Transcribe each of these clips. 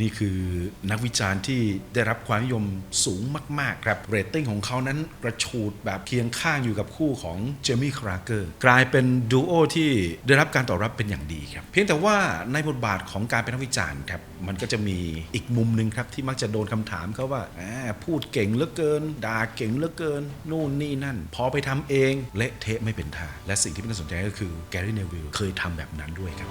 นี่คือนักวิจารณ์ที่ได้รับความนิยมสูงมาก ๆ ครับ เรตติ้งของเขานั้นกระชูดแบบเคียงข้างอยู่กับคู่ของเจมี่คราเกอร์กลายเป็นดูโอที่ได้รับการตอบรับเป็นอย่างดีครับ เพียงแต่ว่าในบทบาทของการเป็นนักวิจารณ์ครับ มันก็จะมีอีกมุมหนึ่งครับ ที่มักจะโดนคำถามเขาว่าพูดเก่งเหลือเกิน ด่าเก่งเหลือเกิน นู่นนี่นั่น พอไปทำเองเละเทะไม่เป็นท่าและสิ่งที่น่าสนใจก็คือแกรี่เนวิลเคยทำแบบนั้นด้วยครับ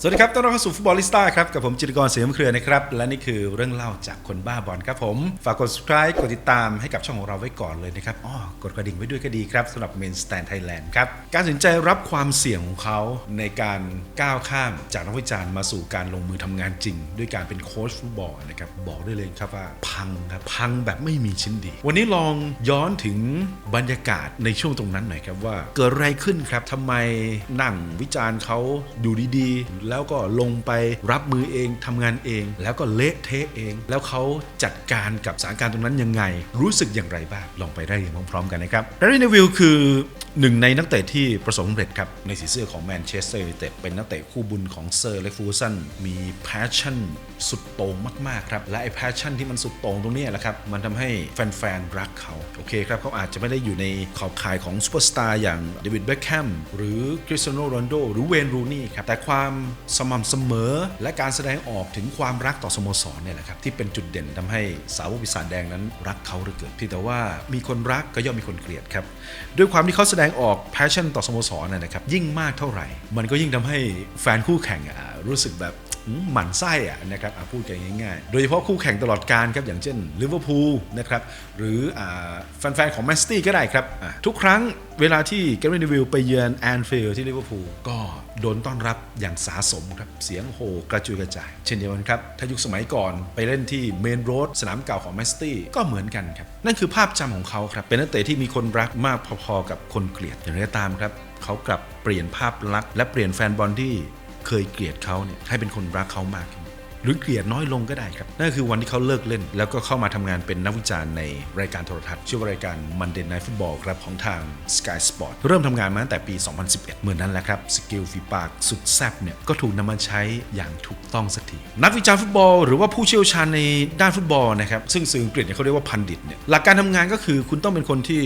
สวัสดีครับ ต้อนรับเข้าสู่ฟุตบอลลิสต้าครับ กับผมจิตรกรเสียมเครือนะครับ และนี่คือเรื่องเล่าจากคนบ้าบอลครับผม ฝากกด subscribe กดติดตามให้กับช่องของเราไว้ก่อนเลยนะครับอ้อกดกระดิ่งไว้ด้วยก็ดีครับสำหรับ Main Stand Thailand ครับ การตัดสินใจรับความเสี่ยงของเขาในการก้าวข้ามจากนักวิจารณ์มาสู่การลงมือทำงานจริง ด้วยการเป็นโค้ชฟุตบอลนะครับบอกได้เลยครับว่าพังครับพังแบบไม่มีชิ้นดี วันนี้ลองย้อนถึงบรรยากาศในช่วงตรงนั้นหน่อยครับว่าเกิดอะไรขึ้นครับทำไมนั่งวิจารณ์เขาดูดีๆแล้วก็ลงไปรับมือเองทำงานเอง แล้วก็เละเทะเอง แล้วเขาจัดการกับสถานการณ์ตรงนั้นยังไง รู้สึกอย่างไรบ้างลองไปได้เรียนพร้อมๆกันนะครับแ a รี่เนวิวคือ หนึ่งในนักเตะที่ประสบความสำเร็จครับ ในสีเสื้อของแมนเชสเตอร์ยูไนเต็ดเป็นนักเตะคู่บุญของเซอร์เล็กฟูสันมีแพชชั่นสุดโต่งมาก ๆ ครับ และไอ้แพชชั่นที่มันสุดโต่งตรงนี้แหละครับ มันทำให้แฟน ๆ รักเขา โอเคครับ เขาอาจจะไม่ได้อยู่ในขอบข่ายของซูเปอร์สตาร์อย่างเดวิดเบคแฮมหรือคริสเตียโนโรนโดหรือเวนรูนี่ครับ แต่ความสม่ำเสมอ และการแสดงออกถึงความรักต่อสโมสรเนี่ยแหละครับที่เป็นจุดเด่นทำให้สาวกปีศาจแดงนั้นรักเขาหลือเกินเพียงแต่ว่ามีคนรักก็ย่อมมีคนเกลียดครับด้วยความที่เขาแสดงออกแพชชั่นต่อสโมสรนะนะครับยิ่งมากเท่าไหร่ มันก็ยิ่งทำให้แฟนคู่แข่งรู้สึกแบบ หมั่นไส้อะนะครับอะพูดกันง่ายๆ โดยเฉพาะคู่แข่งตลอดการครับอย่างเช่นลิเวอร์พูลนะครับหรืออแฟนๆของแมนซิตี้ก็ได้ครับ ทุกครั้งเวลาที่แกร r นวิลไปเยือนแอนฟิลด์ที่ลิเวอร์พูลก็โดนต้อนรับอย่างสาสมครับ เสียงโห่กระจุยกระจาย เช่นเดียวกันครับ ถ้ายุคสมัยก่อนไปเล่นที่เมนโรดสนามเก่าของแมนซิตี้ก็เหมือนกันครับ นั่นคือภาพจำของเขาครับ เป็นนักเตะที่มีคนรักมากพอๆกับคนเกลียดอย่างไรก็ตามครับเขากลับเปลี่ยนภาพลักษณ์และเปลี่ยนแฟนบอลที่ เคยเกลียดเขาเนี่ยให้เป็นคนรักเขามากขึ้น หรือเกลียดน้อยลงก็ได้ครับ นั่นคือวันที่เขาเลิกเล่น แล้วก็เข้ามาทำงานเป็นนักวิจารณ์ในรายการโทรทัศน์ชื่อว่ารายการ Monday Night Football ครับของทาง Sky Sport เริ่มทำงานมาตั้งแต่ปี 2011 เมื่อนนั้นแหละครับ สกิลฝีปากสุดแซ่บเนี่ยก็ถูกนำมาใช้อย่างถูกต้องสักที นักวิจารณ์ฟุตบอล หรือว่าผู้เชี่ยวชาญในด้านฟุตบอลนะครับซึ่งสื่ออังกฤษเนี่ยเขาเรียกว่าพันดิตเนี่ยหลักการทำงานก็คือคุณต้องเป็นคนที่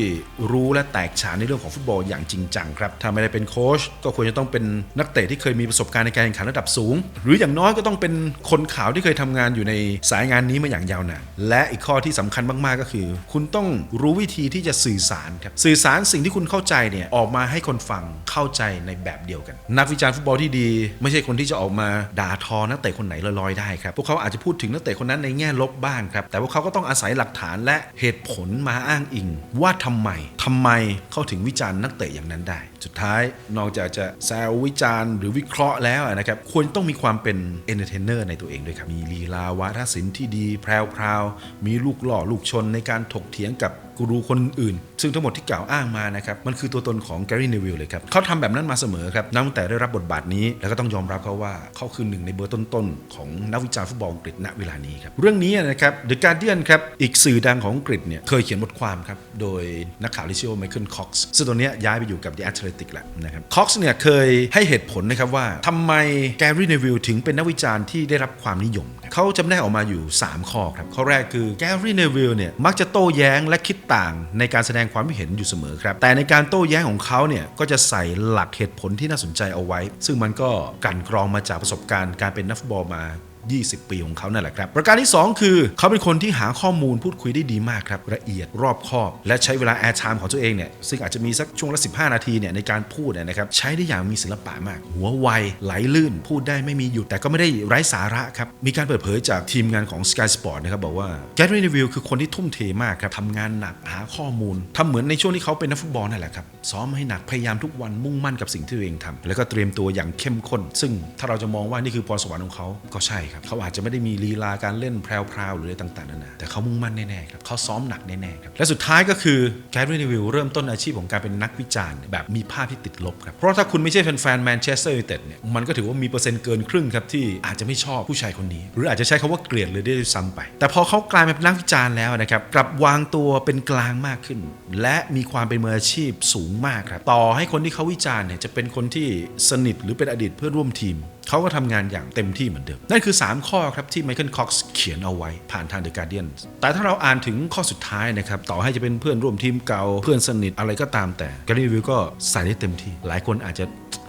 รู้และแตกฉานในเรื่องของฟุตบอลอย่างจริงจังครับถ้าไม่ได้เป็นโค้ชก็ควรจะต้องเป็นนักเตะที่เคยมีประสบการณ์ในการแข่งขันระดับสูง หรืออย่างน้อยก็ต้องเป็นคนข่าวที่เคยทำงานอยู่ในสายงานนี้มาอย่างยาวนานและอีกข้อที่สำคัญมากๆก็คือ คุณต้องรู้วิธีที่จะสื่อสารครับสื่อสารสิ่งที่คุณเข้าใจเนี่ยออกมาให้คนฟังเข้าใจในแบบเดียวกัน นักวิจารณ์ฟุตบอลที่ดี ไม่ใช่คนที่จะออกมาด่าทอนักเตะคนไหนลอยๆได้ครับพวกเขาอาจจะพูดถึงนักเตะคนนั้นในแง่ลบบ้างครับแต่พวกเขาก็ต้องอาศัยหลักฐานและเหตุผลมาอ้างอิง ว่าทำไมทำไมเขาถึงวิจารณ์นักเตะอย่างนั้นได้ สุดท้ายนอกจากจะแซววิจารณ์หรือวิเคราะห์แล้วนะครับควรต้องมีความเป็นเอนเตอร์เทนเนอร์ในตัวเองด้วยครับ มีลีลาวาทศิลป์ที่ดีแพรวๆมีลูกหล่อลูกชนในการถกเถียงกับ กูรูคนอื่น ซึ่งทั้งหมดที่กล่าวอ้างมานะครับมันคือตัวตนของแกรี่เนวิลเลยครับเขาทำแบบนั้นมาเสมอครับนับตั้งแต่ได้รับบทบาทนี้ แล้วก็ต้องยอมรับเขาว่าเขาคือหนึ่งในเบอร์ต้นๆของนักวิจารณ์ฟุตบอลอังกฤษณเวลานี้ครับเรื่องนี้นะครับ The Guardian ครับอีกสื่อดังของอังกฤษเนี่ยเคยเขียนบทความครับโดยนักข่าวที่ชื่อว่าไมเคิลคอกซ์ซึ่งตัวเนี้ยย้ายไปอยู่กับ The Athletic แล้วนะครับคอกซ์เนี่ยเคยให้เหตุผลนะครับว่าทำไมแกรี่เนวิลถึงเป็นนักวิจารณ์ที่ได้รับความนิยม เขาจำแนกออกมาอยู่ 3 ข้อครับข้อแรกคือแกรี่เนวิลเนี่ยมักจะโต้แย้งและคิดต่างในการแสดงความคิดเห็นอยู่เสมอครับ แต่ในการโต้แย้งของเขาเนี่ยก็จะใส่หลักเหตุผลที่น่าสนใจเอาไว้ ซึ่งมันก็กันกรองมาจากประสบการณ์การเป็นนักฟุตบอลมา 20 ปีของเขานั่นแหละครับ ประการที่ 2 คือ เขาเป็นคนที่หาข้อมูลพูดคุยได้ดีมากครับ ละเอียดรอบคอบ และใช้เวลาแอร์ไทม์ของตัวเองเนี่ยซึ่งอาจจะมีสักช่วงละ 15 นาทีเนี่ยในการพูดเนี่ยนะครับใช้ได้อย่างมีศิลปะมาก หัวไวไหลลื่น พูดได้ไม่มีหยุดแต่ก็ไม่ได้ไร้สาระครับมีการเปิดเผยจากทีมงานของ Sky Sport นะครับบอกว่าแก r รี่เนวิลคือคนที่ทุ่มเทมากครับทำงานหนักหาข้อมูลทำเหมือนในช่วงที่เขาเป็นนักฟุตบอลนั่นแหละครับซ้อมให้หนักพยายามทุกวันมุ่งมั่นกับสิ่งที่ตัวเองทำแล้วก็เตรียมตัวอย่างเข้มข้น ซึ่งถ้าเราจะมองว่านี่คือพรสวรรค์ของเขาก็ใช่ครับครับเขาอาจจะไม่ได้มีลีลาการเล่นแพรวๆหรืออะไรต่างๆนานาแต่เขามุ่งมั่นแน่ๆครับเขาซ้อมหนักแน่ๆครับและสุดท้ายก็คือแกร r รีวิวเริ่มต้นอาชีพของการเป็นนักวิจารณ์แบบมีภาพที่ติดลบครับเพราะถ้าคุณไม่ใช่แฟนๆแมนเชสเตอร์ยูไนเต็ดเนี่ยมันก็ถือว่ามีเปอร์เซ็นต์เกินครึ่งครับที่อาจจะไม่ชอบผู้ชายคนนี้ หรืออาจจะใช้คาว่าเกลียดเลยได้ซ้ำไป แต่พอเขากลายมาเป็นนักวิจารณ์แล้วนะครับกลับวางตัวเป็นกลางมากขึ้น และมีความเป็นมืออาชีพสูงมากครับต่อให้คนที่เขาวิจารณ์เนี่ยจะเป็นคนที่สนิทหรือเป็นอดีตเพื่อนร่วมทีมเขาก็ทำงานอย่างเต็มที่เหมือนเดิม นั่นคือ 3 ข้อครับที่ไมเคิลคอกซ์เขียนเอาไว้ผ่านทาง The Guardian แต่ถ้าเราอ่านถึงข้อสุดท้ายนะครับ ต่อให้จะเป็นเพื่อนร่วมทีมเก่าเพื่อนสนิทอะไรก็ตามแต่การรีวิวก็ใส่ได้เต็มที่ หลายคนอาจจะ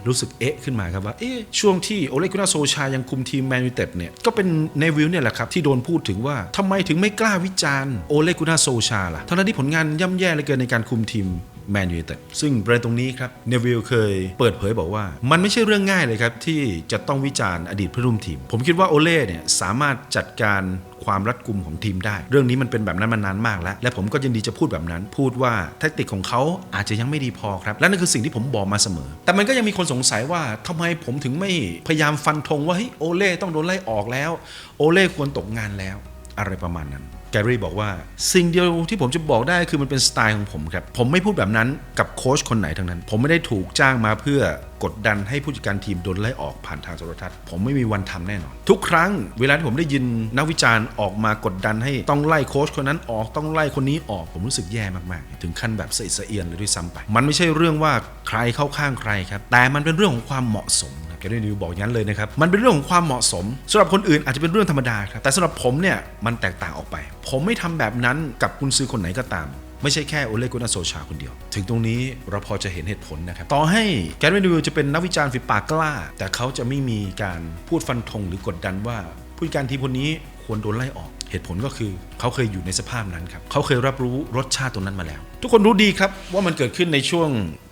รู้สึกเอ๊ะขึ้นมาครับว่าเอ๊ะช่วงที่โอเลกุนาโซชายังคุมทีมแมนยูเต็ดเนี่ย ก็เป็นเนวิลเนี่ยแหละครับ ที่โดนพูดถึงว่าทำไมถึงไม่กล้าวิจารณ์โอเลกุนาโซชาล่ะทั้งที่ผลงานย่ำแย่เหลือเกินในการคุมทีม แมนยูเต็ดซึ่งประเด็นตรงนี้ครับเนวิลเคยเปิดเผยบอกว่า มันไม่ใช่เรื่องง่ายเลยครับ ที่จะต้องวิจารณ์อดีตเพื่อร่วมทีม ผมคิดว่าโอเล่เนี่ยสามารถจัดการความรัดกุมของทีมได้ เรื่องนี้มันเป็นแบบนั้นมานานมากแล้ว และผมก็ยินดีจะพูดแบบนั้น พูดว่าแทคติกของเขาอาจจะยังไม่ดีพอครับ และนั่นคือสิ่งที่ผมบอกมาเสมอ แต่มันก็ยังมีคนสงสัยว่าทำไมผมถึงไม่พยายามฟันธงว่าเฮ้ยโอเล่ต้องโดนไล่ออกแล้ว โอเล่ควรตกงานแล้ว อะไรประมาณนั้น แกรี่บอกว่าสิ่งเดียวที่ผมจะบอกได้คือมันเป็นสไตล์ของผมครับ ผมไม่พูดแบบนั้นกับโค้ชคนไหนทั้งนั้น ผมไม่ได้ถูกจ้างมาเพื่อกดดันให้ผู้จัดการทีมโดนไล่ออกผ่านทางโทรทัศน์ ผมไม่มีวันทำแน่นอน ทุกครั้งเวลาที่ผมได้ยินนักวิจารณ์ออกมากดดันให้ต้องไล่โค้ชคนนั้นออกต้องไล่คนนี้ออกผมรู้สึกแย่มากๆ ถึงขั้นแบบเสียสะเอียนเลยด้วยซ้ำไป มันไม่ใช่เรื่องว่าใครเข้าข้างใครครับแต่มันเป็นเรื่องของความเหมาะสม แกรี่นิวบอกอย่างนั้นเลยนะครับ มันเป็นเรื่องของความเหมาะสมสำหรับคนอื่นอาจจะเป็นเรื่องธรรมดาครับ แต่สำหรับผมเนี่ยมันแตกต่างออกไป ผมไม่ทำแบบนั้นกับกุนซื้อคนไหนก็ตามไม่ใช่แค่โอเลกุนาโซชาคนเดียว ถึงตรงนี้เราพอจะเห็นเหตุผลนะครับ ต่อให้แกรี่นิวจะเป็นนักวิจารณ์ฝีปากกล้า แต่เขาจะไม่มีการพูดฟันธงหรือกดดันว่า ผู้การทีมคนนี้ควรโดนไล่ออก เหตุผลก็คือเขาเคยอยู่ในสภาพนั้นครับ เขาเคยรับรู้รสชาติตรงนั้นมาแล้ว ทุกคนรู้ดีครับว่ามันเกิดขึ้นในช่วง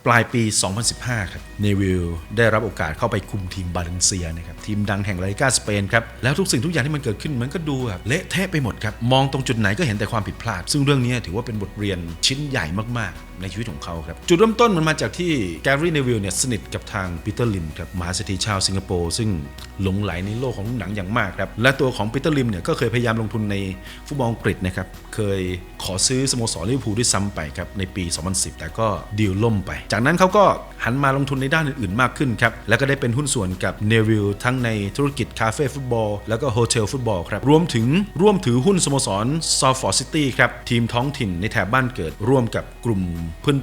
ปลายปี 2015 ครับ เนวิลได้รับโอกาสเข้าไปคุมทีมบาเลนเซียนะครับ ทีมดังแห่งลาลิกาสเปนครับ แล้วทุกสิ่งทุกอย่างที่มันเกิดขึ้นมันก็ดูแบบเละเทะไปหมดครับ มองตรงจุดไหนก็เห็นแต่ความผิดพลาด ซึ่งเรื่องนี้ถือว่าเป็นบทเรียนชิ้นใหญ่มากๆ ในชีวิตของเขาครับ จุดเริ่มต้นมันมาจากที่แกรี่เนวิลเนี่ยสนิทกับทางปีเตอร์ลิมครับมหาเศรษฐีชาวสิงคโปร์ซึ่งหลงไหลในโลกของหนังอย่างมากครับและตัวของปีเตอร์ลิมเนี่ยก็เคยพยายามลงทุนในฟุตบอลอังกฤษนะครับเคยขอซื้อสโมสรลิเวอร์พูลด้วยซ้ำไปครับในปี 2010 แต่ก็ดีลล่มไปจากนั้นเขาก็หันมาลงทุนในด้านอื่นๆมากขึ้นครับ แล้วก็ได้เป็นหุ้นส่วนกับเนวิลทั้งในธุรกิจคาเฟ่ฟุตบอล แล้วก็โฮเทลฟุตบอลครับ รวมถึงร่วมถือหุ้นสโมสรซอฟฟอร์ซิตี้ครับ ทีมท้องถิ่นในแถบบ้านเกิด ร่วมกับกลุ่ม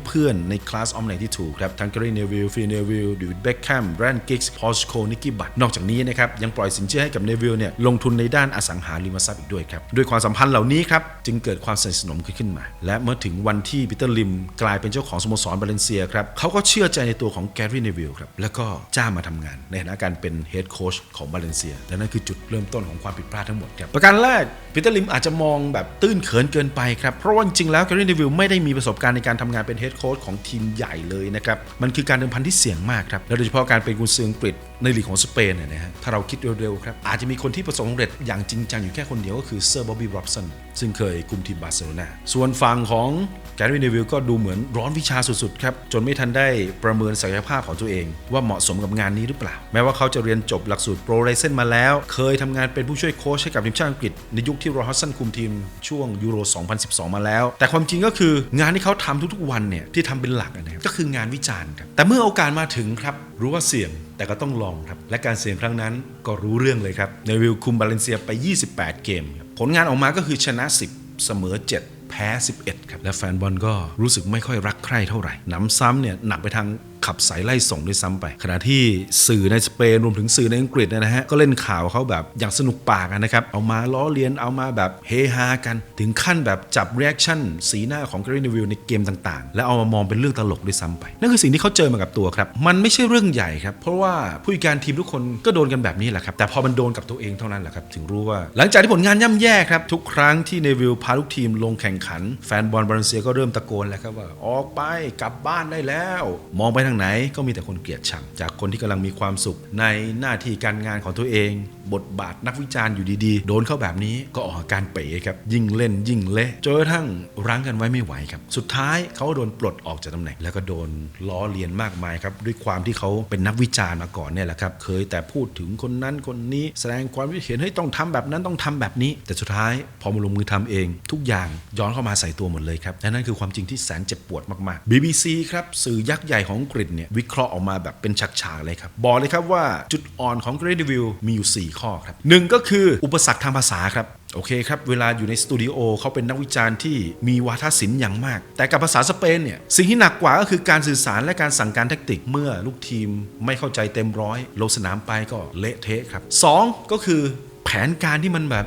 เพื่อนๆ ในคลาสออมไนที่ถูกครับ ทั้งกรีเนวิลฟีเนวิลดูดเบคแคมแบรนกิกส์พอชโคนิกกี้บัตนอกจากนี้นะครับยังปล่อยสินเชื่อให้กับเนวิลเนี่ยลงทุนในด้านอสังหาริมทรัพย์อีกด้วยครับด้วยความสัมพันธ์เหล่านี้ครับจึงเกิดความสนิทสนมขึ้นมา และเมื่อถึงวันที่ปีเตอร์ลิมกลายเป็นเจ้าของสโมสรบาเลนเซียครับเขาก็เชื่อใจในตัวของแกรี่เนวิลครับแล้วก็จ้างมาทำงาน ในฐานะการเป็นเฮดโค้ชของบาเลนเซียและนั่นคือจุดเริ่มต้นของความผิดพลาดทั้งหมดครับประการแรกปีเตอร์ลิมอาจจะมองแบบตื้นเขินเกินไปครับเพราะว่าจริงๆแล้วแกรี่เนวิลไม่ได้มีประสบการณ์ในการทำงานเป็นเฮดโค้ชของทีมใหญ่เลยนะครับมันคือการเดิมพันที่เสี่ยงมากครับและโดยเฉพาะการเป็นกุนซืออังกฤษในลีกของสเปนเนี่ยนะฮะถ้าเราคิดเร็วๆครับอาจจะมีคนที่ประสบความสำเร็จอย่างจริงจังอยู่แค่คนเดียวก็คือเซอร์บ๊อบบี้ร็อบสันซึ่งเคยคุมทีมบาร์เซโลนาส่วนฝั่งของ แกรี่เนวิลก็ดูเหมือนร้อนวิชาสุดๆครับ จนไม่ทันได้ประเมินศักยภาพของตัวเอง ว่าเหมาะสมกับงานนี้หรือเปล่า แม้ว่าเขาจะเรียนจบหลักสูตรโปรไลเซนมาแล้ว เคยทำงานเป็นผู้ช่วยโค้ชให้กับทีมชาติอังกฤษ ในยุคที่โรฮัสสันคุมทีมช่วงยูโร 2012 มาแล้ว แต่ความจริงก็คืองานที่เขาทำทุกๆวันเนี่ยที่ทำเป็นหลักนะครับก็คืองานวิจารณ์ครับแต่เมื่อโอกาสมาถึงครับรู้ว่าเสี่ยงแต่ก็ต้องลองครับ และการเสี่ยงครั้งนั้นก็รู้เรื่องเลยครับเนวิลคุมบาเลนเซียไป 28 เกม ผลงานออกมาก็คือชนะ 10 เสมอ 7 แพ้ 11 ครับ และแฟนบอลก็รู้สึกไม่ค่อยรักใคร่เท่าไหร่หนำซ้ำเนี่ยหนักไปทาง ขับสายไล่ส่งด้วยซ้ำไป ขณะที่สื่อในสเปนรวมถึงสื่อในอังกฤษนะฮะก็เล่นข่าวเขาแบบอย่างสนุกปากนะครับเอามาล้อเลียนเอามาแบบเฮฮากัน ถึงขั้นแบบจับเรีแอคชั่นสีหน้าของกรีนวิลในเกมต่างๆ แล้วเอามามองเป็นเรื่องตลกด้วยซ้ำไป นั่นคือสิ่งที่เขาเจอมากับตัวครับ มันไม่ใช่เรื่องใหญ่ครับ เพราะว่าผู้จัดการทีมทุกคนก็โดนกันแบบนี้แหละครับ แต่พอมันโดนกับตัวเองเท่านั้นแหละครับ ถึงรู้ว่า หลังจากที่ผลงานย่ำแย่ครับ ทุกครั้งที่เนวิลพาลูกทีมลงแข่งขัน แฟนบอลบาเลนเซียก็เริ่มตะโกนแล้วครับว่าออกไปกลับบ้านได้แล้ว มองไปทางไหนก็มีแต่คนเกลียดชัง จากคนที่กำลังมีความสุขในหน้าที่การงานของตัวเอง บทบาทนักวิจารณ์อยู่ดีๆ โดนเข้าแบบนี้ก็ออกอาการเป๋ครับยิ่งเล่นยิ่งเละจนกระทั่งรั้งกันไว้ไม่ไหวครับ สุดท้ายเขาโดนปลดออกจากตำแหน่ง แล้วก็โดนล้อเลียนมากมายครับด้วยความที่เขาเป็นนักวิจารณ์มาก่อนเนี่ยแหละครับเคยแต่พูดถึงคนนั้นคนนี้แสดงความคิดเห็นให้ยต้องทำแบบนั้นต้องทำแบบนี้ แต่สุดท้ายพอมาลงมือทำเอง ทุกอย่างย้อนเข้ามาใส่ตัวหมดเลยครับและนั่นคือความจริงที่แสนเจ็บปวดมากๆ BBC ครับสื่อยักษ์ใหญ่ของอังกฤษเนี่ยวิเคราะห์ออกมาแบบเป็นฉากๆเลยครับ บอกเลยครับว่าจุดอ่อนของ Great Review มีอยู่ 4 ข้อครับหนึ่งก็คืออุปสรรคทางภาษาครับโอเคครับ เวลาอยู่ในสตูดิโอเขาเป็นนักวิจารณ์ที่มีวาทศิลป์อย่างมาก แต่กับภาษาสเปนเนี่ย สิ่งที่หนักกว่าก็คือการสื่อสารและการสั่งการแทคติกเมื่อลูกทีมไม่เข้าใจเต็มร้อย ลงสนามไปก็เละเทะครับสองก็คือแผนการที่มันแบบ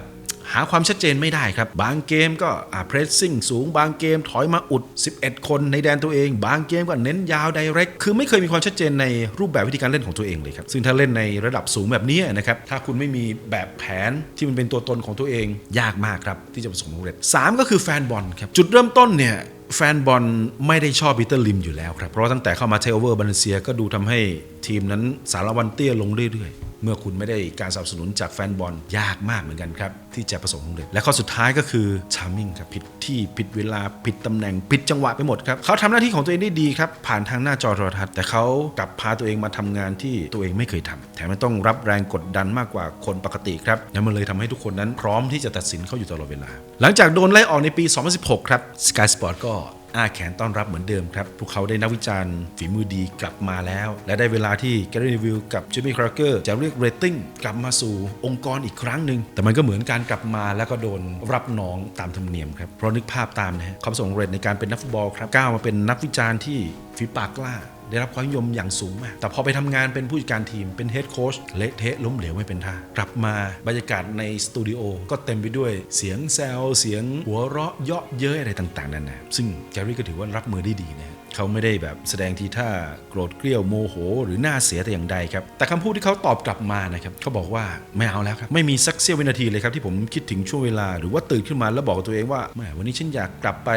หาความชัดเจนไม่ได้ครับ บางเกมก็อ่าเพรสซิ่งสูง บางเกมถอยมาอุด 11 คนในแดนตัวเอง บางเกมก็เน้นยาวไดเรกคือไม่เคยมีความชัดเจนในรูปแบบวิธีการเล่นของตัวเองเลยครับ ซึ่งถ้าเล่นในระดับสูงแบบนี้นะครับ ถ้าคุณไม่มีแบบแผนที่มันเป็นตัวตนของตัวเอง ยากมากครับที่จะประสบความสำเร็จ3ก็คือแฟนบอลครับ จุดเริ่มต้นเนี่ยแฟนบอลไม่ได้ชอบปีเตอร์ลิมอยู่แล้วครับ เพราะตั้งแต่เข้ามาเทโอเวอร์บาเลนเซียก็ดูทำให้ทีมนั้นสารวันเตี้ยลงเรื่อยๆ เมื่อคุณไม่ได้การสนับสนุนจากแฟนบอลยากมากเหมือนกันครับที่จะประสบความสำเร็จและข้อสุดท้ายก็คือชาร์มิงครับผิดที่ผิดเวลาผิดตำแหน่งผิดจังหวะไปหมดครับเขาทำหน้าที่ของตัวเองได้ดีครับผ่านทางหน้าจอโทรทัศน์แต่เขากลับพาตัวเองมาทำงานที่ตัวเองไม่เคยทำแถมมันต้องรับแรงกดดันมากกว่าคนปกติครับและมันเลยทำให้ทุกคนนั้นพร้อมที่จะตัดสินเขาอยู่ตลอดเวลา หลังจากโดนไล่ออกในปี 2016 ครับ Sky Sport ก็ อ้าแขนต้อนรับเหมือนเดิมครับ พวกเขาได้นักวิจารณ์ฝีมือดีกลับมาแล้ว และได้เวลาที่แกร r รีวิวกับจิมมี่คราเกอร์จะเรียกเรตติ้งกลับมาสู่องค์กรอีกครั้งหนึ่ง แต่มันก็เหมือนการกลับมาแล้วก็โดนรับน้องตามธรรมเนียมครับ เพราะนึกภาพตามนะฮะความสำเร็จในการเป็นนักฟุตบอลครับก้าวมาเป็นนักวิจารณ์ที่ฝีปากกล้า ได้รับความนิยมอย่างสูงมาก แต่พอไปทำงานเป็นผู้จัดการทีมเป็นเฮดโค้ชเละเทะล้มเหลวไม่เป็นท่ากลับมาบรรยากาศในสตูดิโอก็เต็มไปด้วยเสียงแซวเสียงหัวเราะเยาะเย้ยอะไรต่างๆนานาซึ่งแกรี่ก็ถือว่ารับมือได้ดีนะเขาไม่ได้แบบแสดงทีท่าโกรธเกรี้ยวโมโห หรือหน้าเสียแต่อย่างใดครับ แต่คำพูดที่เขาตอบกลับมานะครับเขาบอกว่าไม่เอาแล้วครับ ไม่มีสักเสี้ยววินาทีเลยครับที่ผมคิดถึงช่วงเวลา หรือว่าตื่นขึ้นมาแล้วบอกกับตัวเองว่าแหมวันนี้ฉันอยากกลับไป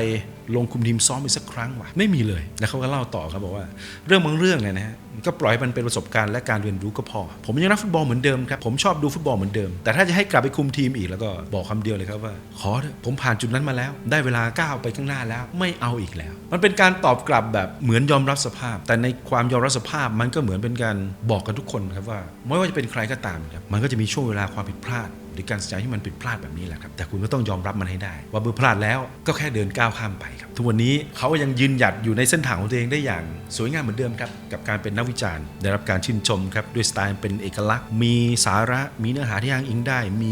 ลงคุมทีมซ้อมอีกสักครั้งวะไม่มีเลย แล้วเขาก็เล่าต่อครับบอกว่า เรื่องบางเรื่องเนี่ยนะฮะก็ปล่อยมันเป็นประสบการณ์และการเรียนรู้ก็พอ ผมยังรักฟุตบอลเหมือนเดิมครับผมชอบดูฟุตบอลเหมือนเดิม แต่ถ้าจะให้กลับไปคุมทีมอีกแล้วก็บอกคำเดียวเลยครับว่าขอเถอะผมผ่านจุดนั้นมาแล้ว ได้เวลาก้าวไปข้างหน้าแล้วไม่เอาอีกแล้ว มันเป็นการตอบกลับแบบเหมือนยอมรับสภาพ แต่ในความยอมรับสภาพมันก็เหมือนเป็นการบอกกันทุกคนครับว่า ไม่ว่าจะเป็นใครก็ตามครับมันก็จะมีช่วงเวลาความผิดพลาด หรือการตัดสินใจที่มันผิดพลาดแบบนี้แหละครับแต่คุณก็ต้องยอมรับมันให้ได้ ว่าเมื่อพลาดแล้วก็แค่เดินก้าวข้ามไปครับทุกวันนี้เขายังยืนหยัดอยู่ในเส้นทางของตัวเองได้อย่าง สวยงามเหมือนเดิมครับ กับการเป็นนักวิจารณ์ ได้รับการชื่นชมครับ ด้วยสไตล์เป็นเอกลักษณ์ มีสาระ มีเนื้อหาที่อ้างอิงได้ มี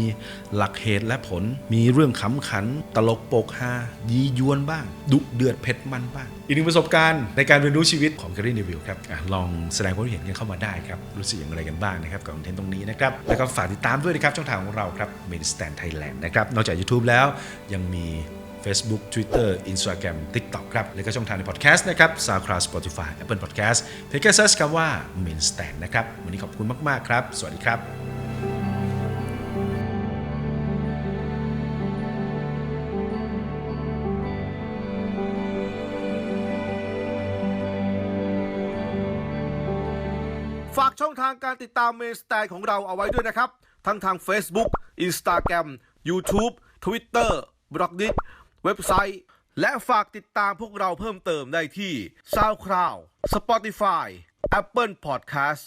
หลักเหตุและผล มีเรื่องขำขัน ตลกโปกฮายียวนบ้าง ดุเดือดเผ็ดมันบ้าง อีกหนึ่งประสบการณ์ในการเรียนรู้ชีวิตของ Gary Neville ครับอะลองแสดงความเห็นกันเข้ามาได้ครับรู้สึกอย่างไรกันบ้างนะครับกับคอนเทนต์ตรงนี้นะครับแล้วก็ฝากติดตามด้วยนะครับช่องทางของเราครับ m a i n Stand Thailand นะครับนอกจาก YouTube แล้วยังมี Facebook Twitter Instagram TikTok ครับ แล้วก็ช่องทางในพอดแคสต์นะครับ SoundCloud Spotify Apple Podcast เพียงแค่เซิร์ชคำว่า m i n s t a n นะครับ วันนี้ขอบคุณมาก ๆ ครับ สวัสดีครับฝากช่องทางการติดตามเมนสแตนของเราเอาไว้ด้วยนะครับ ทั้งทาง Facebook Instagram YouTube Twitter b l o g d i t เว็บไซต์ และฝากติดตามพวกเราเพิ่มเติมได้ที่ SoundCloud Spotify Apple Podcast